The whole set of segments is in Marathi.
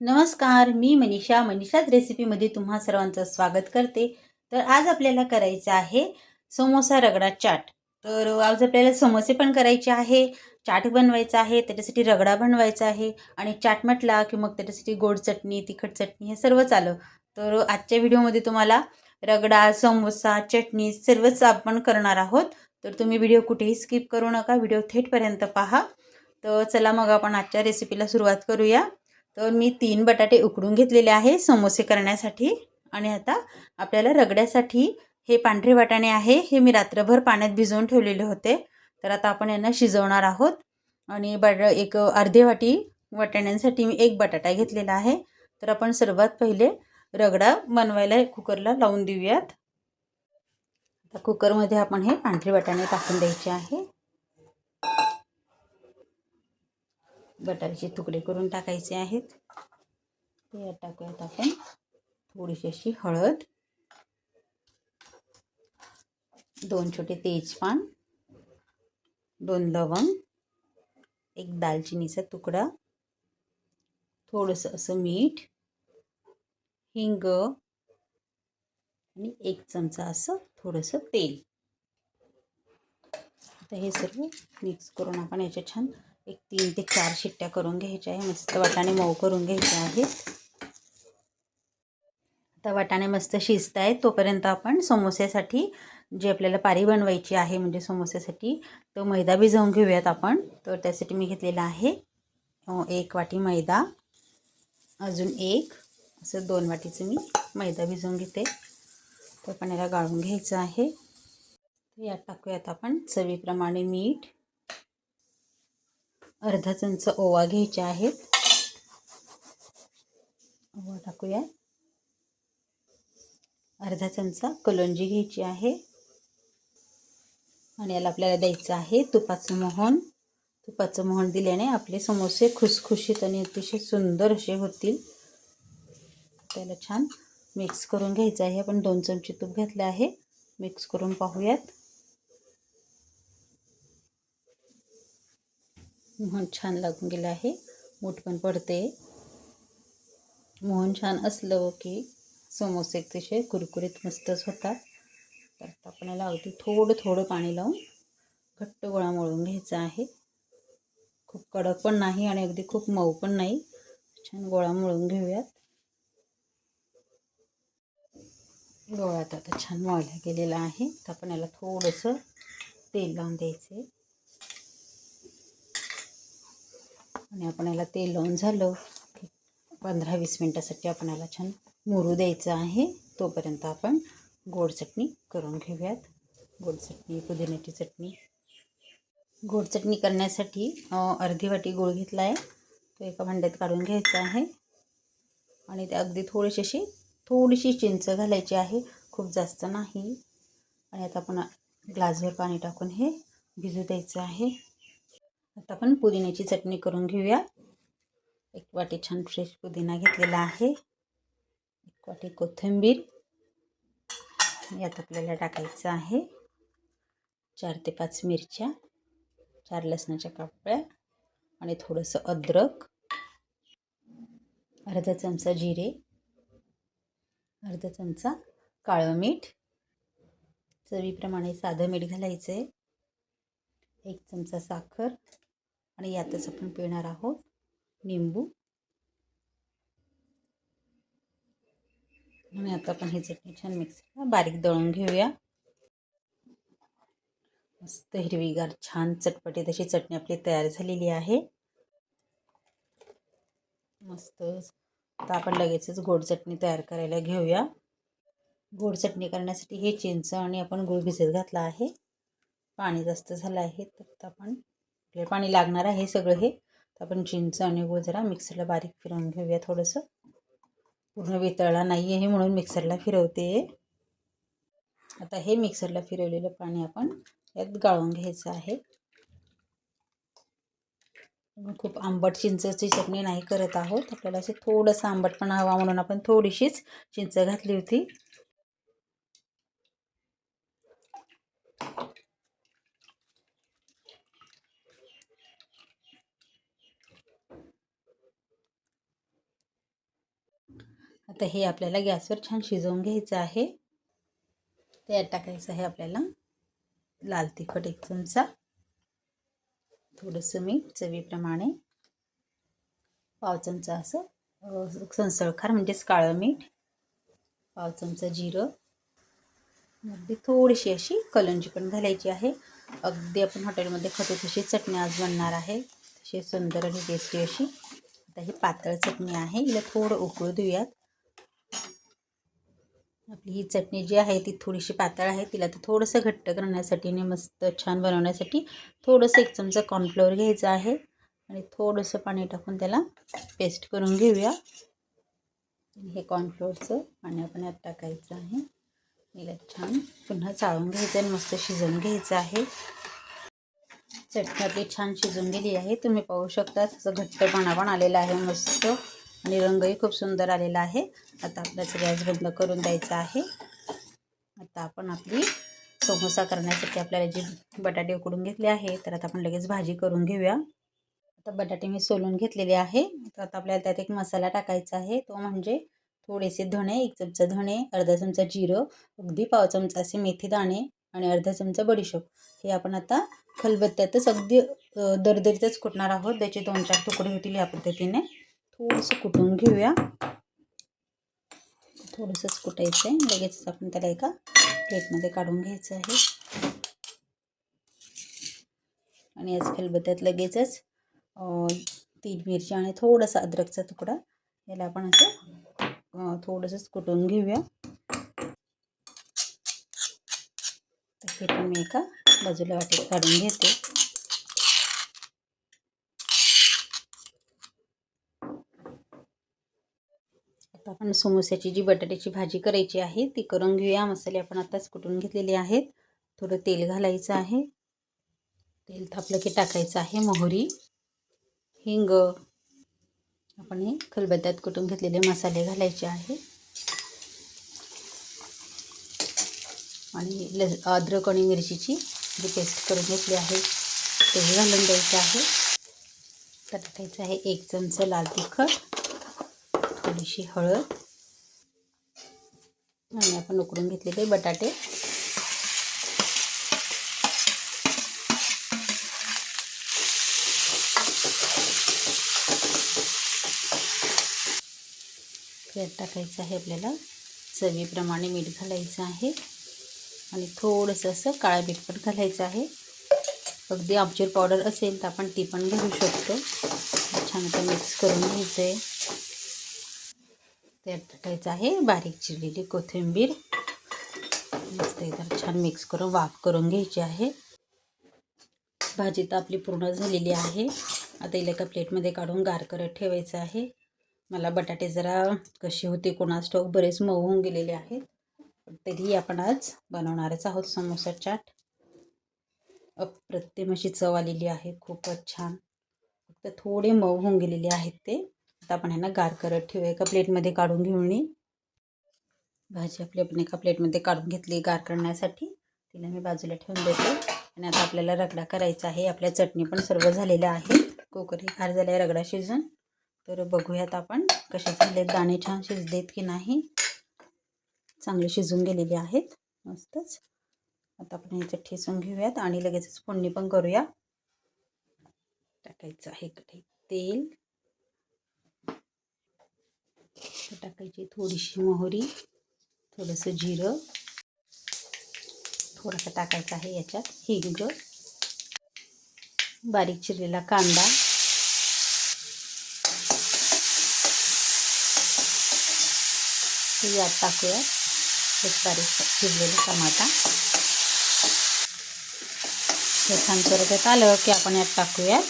नमस्कार मी मनीषा. मनीषाच रेसिपीमध्ये तुम्हा सर्वांचं स्वागत करते. तर आज आपल्याला करायचं आहे समोसा रगडा चाट. तर आज आपल्याला समोसे पण करायचे आहे चाट बनवायचा आहे त्याच्यासाठी रगडा बनवायचा आहे आणि चाट म्हटला की मग त्याच्यासाठी गोड चटणी तिखट चटणी हे सर्वच आलं. तर आजच्या व्हिडिओमध्ये तुम्हाला रगडा समोसा चटणी सर्वच आपण करणार आहोत. तर तुम्ही व्हिडिओ कुठेही स्किप करू नका व्हिडिओ थेटपर्यंत पहा. तर चला मग आपण आजच्या रेसिपीला सुरुवात करूया. तर मी तीन बटाटे उकडून घेतलेले आहे समोसे करण्यासाठी. आणि आता आपल्याला रगड्यासाठी हे पांढरे वाटाणे आहे हे मी रात्रभर पाण्यात भिजवून ठेवलेले होते. तर आता आपण यांना शिजवणार आहोत. आणि बट एक अर्धे वाटी वाटाण्यांसाठी मी एक बटाटा घेतलेला आहे. तर आपण सर्वात पहिले रगडा बनवायला कुकरला लावून देऊयात. आता कुकरमध्ये आपण हे पांढरे वाटाणे टाकून द्यायचे आहे. बटाट्याचे तुकडे करून टाकायचे आहेत. ते टाकूयात आपण थोडीशी अशी हळद दोन छोटे तेजपान दोन लवंग एक दालचिनीचा तुकडा थोडंसं असं मीठ हिंग आणि एक चमचा असं थोडंसं तेल. आता हे सर्व मिक्स करून आपण याच्या छान एक तीन ते चार शिट्ट्या करून घ्यायच्या आहे. मस्त वाटाणे मऊ करून घ्यायचे आहेत. आता वाटाणे मस्त शिजत आहेत तोपर्यंत आपण समोस्यासाठी जी आपल्याला पारी बनवायची आहे म्हणजे समोस्यासाठी तो मैदा भिजवून घेऊयात आपण. तर त्यासाठी मी घेतलेला आहे. एक वाटी मैदा. अजून एक. असं दोन वाटीचं मी मैदा भिजवून घेते. तर पण याला गाळून घ्यायचं आहे. यात टाकूयात आपण चवीप्रमाणे मीठ. अर्धा चमचा ओवा घ्यायचा आहेत. ओवा टाकूया. अर्धा चमचा कलोंजी घ्यायची आहे. आणि याला आपल्याला द्यायचं आहे तुपाचं मोहन. तुपाचं मोहन दिल्याने आपले समोसे खुसखुशीत आणि अतिशय सुंदर असे होतील. त्याला छान मिक्स करून घ्यायचं आहे. आपण दोन चमचे तूप घातलं आहे. मिक्स करून पाहूयात. मोहन छान लागून गेलं आहे. मूठ पण पडते. मोहन छान असलं की समोसे अतिशय कुरकुरीत मस्तच होतात. तर आपण याला अगदी थोडं थोडं पाणी लावून घट्ट गोळा मळून घ्यायचा आहे. खूप कडक पण नाही आणि अगदी खूप मऊ पण नाही. छान गोळा मळून घेऊयात. गोळ्यात आता छान मळला गेलेला आहे. तर आपण याला थोडंसं तेल लावून द्यायचे आहे आणि आपण याला तेल लावून झालं. की पंधरा वीस मिनटासाठी आपण याला छान मुरू द्यायचं आहे. तोपर्यंत आपण गोड चटणी करून घेऊयात. गोड चटणी पुदिन्याची चटणी. गोड चटणी करण्यासाठी अर्धी वाटी गूळ घेतला आहे तो एका भांड्यात काढून घ्यायचा आहे. आणि ते अगदी थोडीशी अशी थोडीशी चिंच घालायची आहे. खूप जास्त नाही. आणि आता आपण ग्लासभर पाणी टाकून हे भिजू द्यायचं आहे. आता आपण पुदिन्याची चटणी करून घेऊया. एक वाटी छान फ्रेश पुदिना घेतलेला आहे. एक वाटी कोथिंबीर. यात आपल्याला टाकायचं आहे चार ते पाच मिरच्या चार लसणाच्या कापड्या आणि थोडंसं अद्रक अर्धा चमचा जिरे अर्धा चमचा काळं मीठ चवीप्रमाणे साधं मीठ घालायचं आहे एक चमचा साखर आणि यातच आपण पिणार आहोत निंबू. आणि आता आपण ही चटणी छान मिक्स बारीक दळून घेऊया. मस्त हिरवीगार छान चटपटी तशी चटणी आपली तयार झालेली आहे. मस्त आता आपण लगेचच गोड चटणी तयार करायला घेऊया. गोड चटणी करण्यासाठी हे चिंच आणि आपण गुळ भिजत घातला आहे. पाणी जास्त झालं आहे तर आपण आपल्याला पाणी लागणार आहे सगळं हे. तर आपण चिंच आणि गुळ जरा मिक्सरला बारीक फिरवून घेऊया थोडंसं. पूर्ण वितळला नाही आहे म्हणून मिक्सरला फिरवते. आता हे मिक्सरला फिरवलेलं पाणी आपण यात गाळून घ्यायचं आहे. खूप आंबट चिंचची चटणी नाही करत आहोत. आपल्याला असे थोडंसं आंबटपणा हवा म्हणून आपण थोडीशीच चिंच घातली होती. आता हे आपल्याला गॅसवर छान शिजवून घ्यायचं आहे. त्यात टाकायचं आहे आपल्याला लाल तिखट एक चमचा. थोडंसं मीठ चवीप्रमाणे. पाव चमचा असं संसळखार म्हणजेच काळं मीठ. पाव चमचा जिरं. अगदी थोडीशी अशी कलंजी पण घालायची आहे. अगदी आपण हॉटेलमध्ये खातो तशी चटणी आज बनणार आहे. तशी सुंदर आणि टेस्टी अशी. आता ही पातळ चटणी आहे. हिला थोडं उकळू देऊयात. आपली ही चटणी जी आहे ती थोडीशी पातळ आहे. तिला तर थोडंसं घट्ट करण्यासाठी आणि मस्त छान बनवण्यासाठी थोडंसं एक चमचा कॉर्नफ्लोअर घ्यायचं आहे. आणि थोडंसं पाणी टाकून त्याला पेस्ट करून घेऊया. हे कॉर्नफ्लोअरचं पाणी आपण यात टाकायचं आहे. हिला छान पुन्हा चाळून घ्यायचं आणि मस्त शिजवून घ्यायचं आहे. चटणी आपली छान शिजून गेली आहे. तुम्ही पाहू शकता तसं घट्टपणा पण आलेला आहे मस्त. आणि रंगही खूप सुंदर आलेला आहे. आता आपल्याचं गॅस बंद करून द्यायचा आहे. आता आपण आपली समोसा करण्यासाठी आपल्याला जी बटाटे उकडून घेतले आहे तर आता आपण लगेच भाजी करून घेऊया. आता बटाटे मी सोलून घेतलेले आहे. तर आता आपल्याला त्यात एक मसाला टाकायचा आहे. तो म्हणजे थोडेसे धणे एक चमचा धणे अर्धा चमचा जिरं अगदी पाव चमचा असे मेथी दाणे आणि अर्धा चमचा बडीशोप. हे आपण आता खलबत्त्यातच अगदी दरदरीतच कुटणार आहोत. त्याचे दोन चार तुकडे होतील या पद्धतीने. थोडंसं कुटून घेऊया? थोडंसंच कुटायचं आहे लगेच आपण त्याला एका प्लेटमध्ये काढून घ्यायचं आहे. आणि याच खलबत्त्यात लगेचच तीन मिरची आणि थोडासा अद्रकचा तुकडा याला आपण असं थोडंसंच कुटून घेऊया. तर हे पण मी एका बाजूला वाटेत काढून घेते. आता आपण समोस्याची जी बटाट्याची भाजी करायची आहे ती करून घेऊया. मसाले आपण आताच कुटून घेतलेले आहेत. थोडं तेल घालायचं आहे. तेल थापलं की टाकायचं आहे मोहरी. हिंग. आपण हे खलबत्त्यात कुटून घेतलेले मसाले घालायचे आहे. आणि ल अद्रक आणि मिरचीची जी पेस्ट करून घेतली आहे तेही घालून द्यायचं आहे. तर टाकायचं आहे एक चमचा लाल तिखट. थोडीशी हळद. आणि आपण उकडून घेतलेले बटाटे. त्यात टाकायचं आहे आपल्याला चवीप्रमाणे मीठ घालायचं आहे. आणि थोडंसं असं काळा मीठ पण घालायचं आहे. अगदी आमचूर पावडर असेल तर आपण ती पण घेऊ शकतो. छान आता मिक्स करून घ्यायचं आहे त्यात टाकायचं आहे बारीक चिरलेली कोथिंबीर. मस्त एकदम छान मिक्स करून वाफ करून घ्यायची आहे. भाजी तर आपली पूर्ण झालेली आहे. आता इला एका प्लेटमध्ये काढून गार करत ठेवायचं आहे. मला बटाटे जरा कसे होते कोणास ठोक बरेच मऊ होऊन गेलेले आहेत. तरी तरीही आपण आज बनवणारच आहोत समोसा चाट. अप्रतिम अशी चव आलेली आहे. खूपच छान. फक्त थोडे मऊ होऊन गेलेले आहेत ते. आता आपण ह्यांना गार करत ठेवूया. एका प्लेटमध्ये काढून घेऊन ये भाजी आपली आपण एका प्लेटमध्ये काढून घेतली गार करण्यासाठी. तिला मी बाजूला ठेवून देते. आणि आता आपल्याला रगडा करायचा आहे. आपल्या चटणी पण सर्व झालेल्या आहेत. कुकरही गार झाला आहे रगडा शिजून. तर बघूयात आपण कसे झाले दाणे छान शिजलेत की नाही. चांगले शिजून गेलेले आहेत. मस्तच. आता आपण ह्याच्यात ठेसून घेऊयात आणि लगेचच फोडणी पण करूया. टाकायचं आहे कढईत तेल. टाकायची थोडीशी मोहरी थोडंसं जिरं. थोडंसं टाकायचं आहे याच्यात हिंग. बारीक चिरलेला कांदा. यात टाकूया. एक बारीक चिरलेला टमाटा. हे छान परत आलं की आपण यात टाकूयात.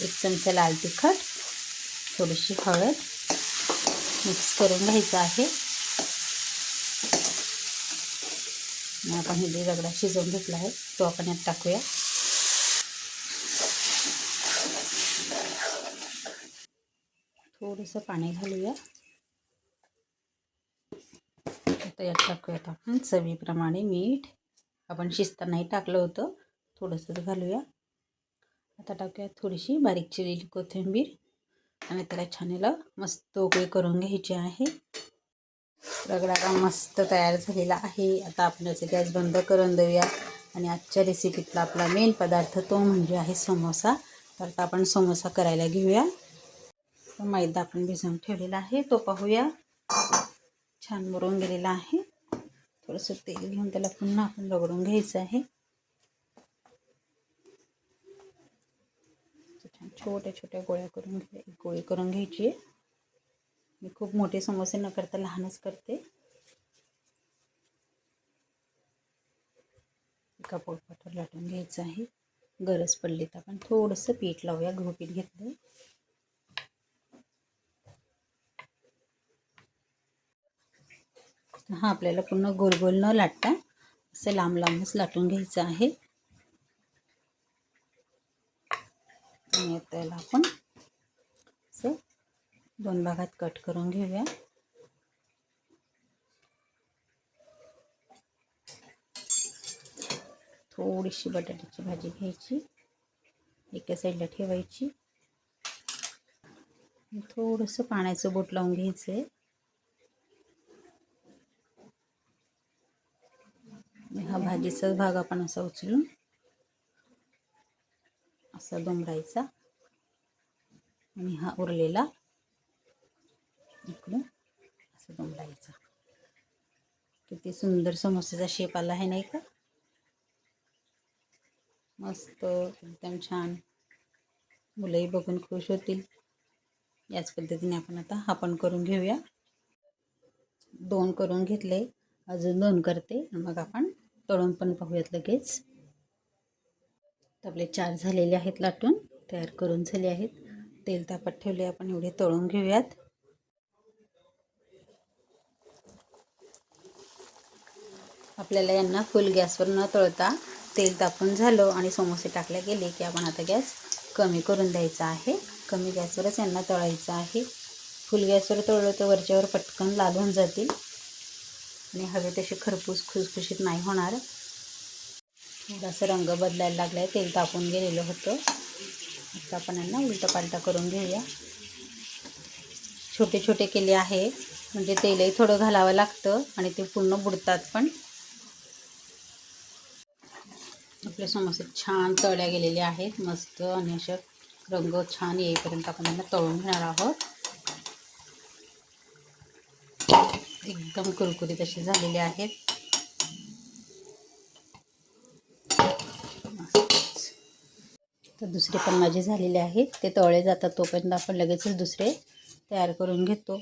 एक चमचा लाल तिखट थोडीशी हळद. मिक्स करून घ्यायचं रगडा शिजवून घेतला आहे. तो आपण यात टाकूया. थोडंसं पाणी घालूया. आता यात टाकूयात आपण चवीप्रमाणे मीठ. आपण शिजतानाही टाकलं होतं. थोडंसंच घालूया. आता टाकूयात थोडीशी बारीक चिरलेली कोथिंबीर. आणि त्याला छान याला मस्त उकळी करून घ्यायची आहे. रगडा मस्त तयार झालेला आहे. आता आपण याचे गॅस बंद करून देऊया. आणि आजच्या रेसिपीतला आपला मेन पदार्थ तो म्हणजे आहे समोसा. तर आता आपण समोसा करायला घेऊया. मैदा आपण भिजवून ठेवलेला आहे. तो पाहूया. छान मरून गेलेला आहे. थोडंसं तेल घेऊन त्याला पुन्हा आपण रगडून घ्यायचं आहे छान छोट्या छोट्या गोळ्या करून घ्या गोळी करून घ्यायची. आहे मी खूप मोठे समोसे न करता लहानच करते. एका पोळपाटावर लाटून घ्यायचं आहे. गरज पडली तर आपण थोडंसं पीठ लावूया. गहू पीठ घेतलं हा आपल्याला पूर्ण गोल गोल न लाटता असं लांब लांबच लाटून घ्यायचं आहे. याला आपण असं दोन भागात कट करून घेऊया. थोडीशी बटाट्याची भाजी घ्यायची. एका साईडला ठेवायची. थोडंसं पाण्याचं बोट लावून घ्यायचं आहे हा भाजीचाच भाग आपण असा उचलून असा दोंबरायचा आणि हा उरलेला इकडून असं दुमडायचा. किती सुंदर समोस्याचा शेप आला आहे नाही का? मस्त एकदम छान. मुलंही बघून खुश होतील. याच पद्धतीने आपण आता हा पण करून घेऊया. दोन करून घेतले अजून दोन करते. मग आपण तळून पण पाहूयात लगेच. आपले चार झालेले आहेत लाटून तयार करून झाले आहेत. तेल तापत ठेवले आपण एवढे तळून घेऊयात. आपल्याला यांना फुल गॅसवर न तळता तेल तापून झालं आणि समोसे टाकले गेले की आपण आता गॅस कमी करून द्यायचा आहे. कमी गॅसवरच यांना तळायचं आहे. फुल गॅसवर तळलं तर वरच्यावर पटकन लाल होऊन जातील. आणि हवे तसे खरपूस खुसखुशीत नाही होणार. थोडासा रंग बदलायला लागला आहे तेल तापून गेलेलं होतं. आता आपण यांना उलटापालटा करून घेऊया. छोटे छोटे केले आहे. म्हणजे तेलही थोडं घालावं लागतं आणि ते पूर्ण बुडतात पण. आपले समोसे छान तळल्या गेलेले आहेत. मस्त आणि अशा रंग छान येईपर्यंत आपण त्यांना तळून घेणार आहोत. एकदम कुरकुरीत असे झालेले आहेत. तर दुसरे पण माझे झालेले आहेत. ते तळले जातात तोपर्यंत आपण लगेचच दुसरे तयार करून घेतो.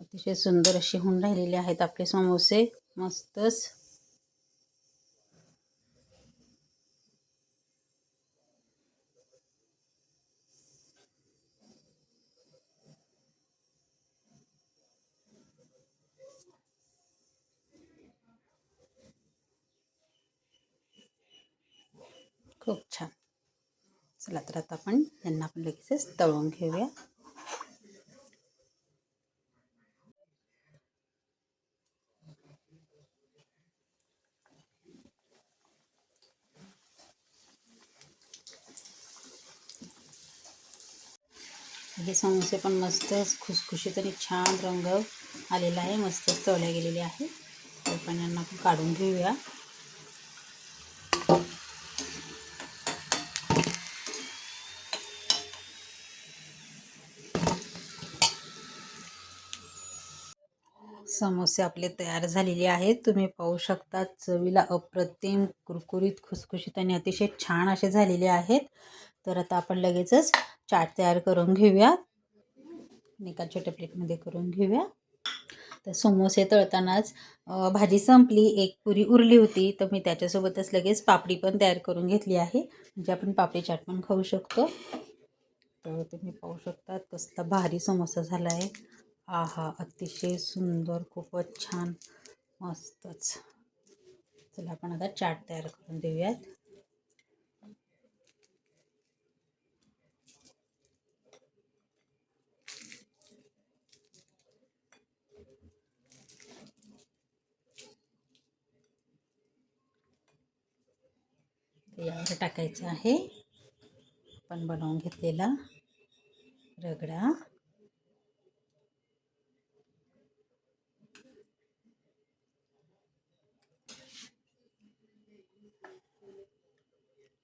अतिशय सुंदर असे होऊन राहिलेले आहेत आपले समोसे. मस्तच. खूप छान. चला तर आता आपण यांना आपण लगेचच तळून हे समोसे पण मस्त आणि छान रंग आलेला आहे. मस्त तळल्या गेलेले आहे पण यांना आपण काढून घेऊया. समोसे आपले तयार झालेले आहेत. तुम्ही पाहू शकता चवीला अप्रतिम कुरकुरीत खुसखुशीत आणि अतिशय छान असे झालेले आहेत. तर आता आपण लगेचच चाट तयार करून घेऊया. एका छोट्या प्लेटमध्ये करून घेऊया. तर समोसे तळतानाच भाजी संपली एक पुरी उरली होती. तर मी त्याच्यासोबतच लगेच पापडी पण तयार करून घेतली आहे. म्हणजे आपण पापडी चाट पण खाऊ शकतो. तर तुम्ही पाहू शकता कसला भारी समोसा झाला आहे आहा अतिशय सुंदर खूपच छान मस्तच. चला आपण आता चाट तयार करून देऊयात. यावर टाकायचं आहे. आपण बनवून घेतलेला रगडा.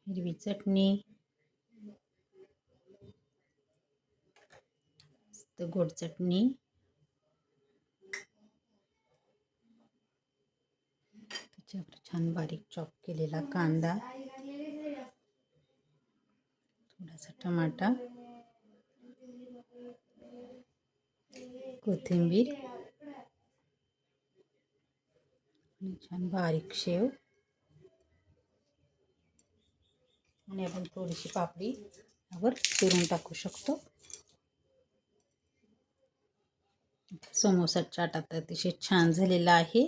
हिरवी चटणी. गोड चटणी. त्याच्यावर छान बारीक चॉप केलेला कांदा. थोडासा टमाटा. कोथिंबीर. छान बारीक शेव. आणि आपण थोडीशी पापडी यावर चिरून टाकू शकतो. समोसा चाट आता अतिशय छान झालेला आहे.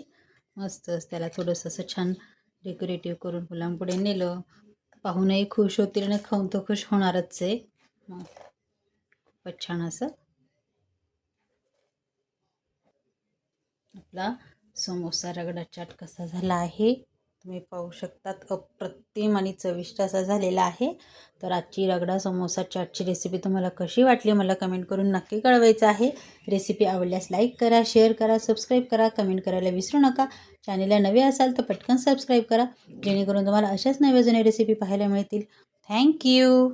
मस्तच त्याला थोडंसं असं छान डेकोरेटिव्ह करून मुलांपुढे नेलं. पाहूनही खुश होतील आणि खाऊन तर खुश होणारच आहे. मग खूपच छान असं. आपला समोसा रगडा चाट कसा झाला आहे. तुम्ही पाहू शकतात अप्रतिम आणि चविष्ट असा झालेला आहे. तर आजची रगडा समोसा चाटची रेसिपी तुम्हाला कशी वाटली मला कमेंट करून नक्की कळवायचं आहे. रेसिपी आवडल्यास लाईक करा शेअर करा सबस्क्राईब करा कमेंट करायला विसरू नका. चॅनेलला नवे असाल तर पटकन सबस्क्राईब करा जेणेकरून तुम्हाला अशाच नव्या जुन्या रेसिपी पाहायला मिळतील. थँक्यू